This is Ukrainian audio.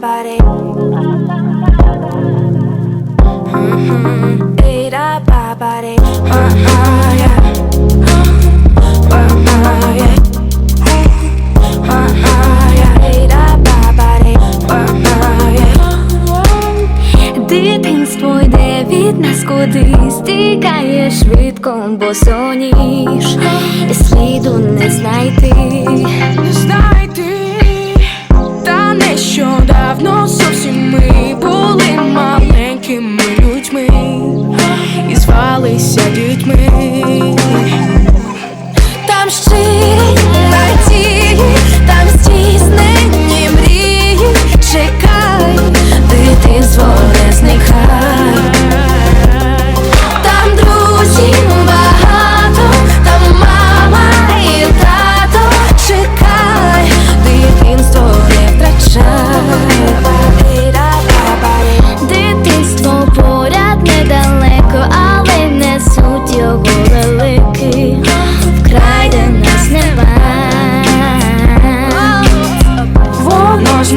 body. Mm-hmm. Beat up my body. Uh-huh, yeah. Uh-huh, yeah. Uh-huh, yeah. Beat up my body. Uh-huh, yeah. Дитинство йде від нас кудись, тікає швидко, бо соніж, і сліду не знайти. ми там ще. nos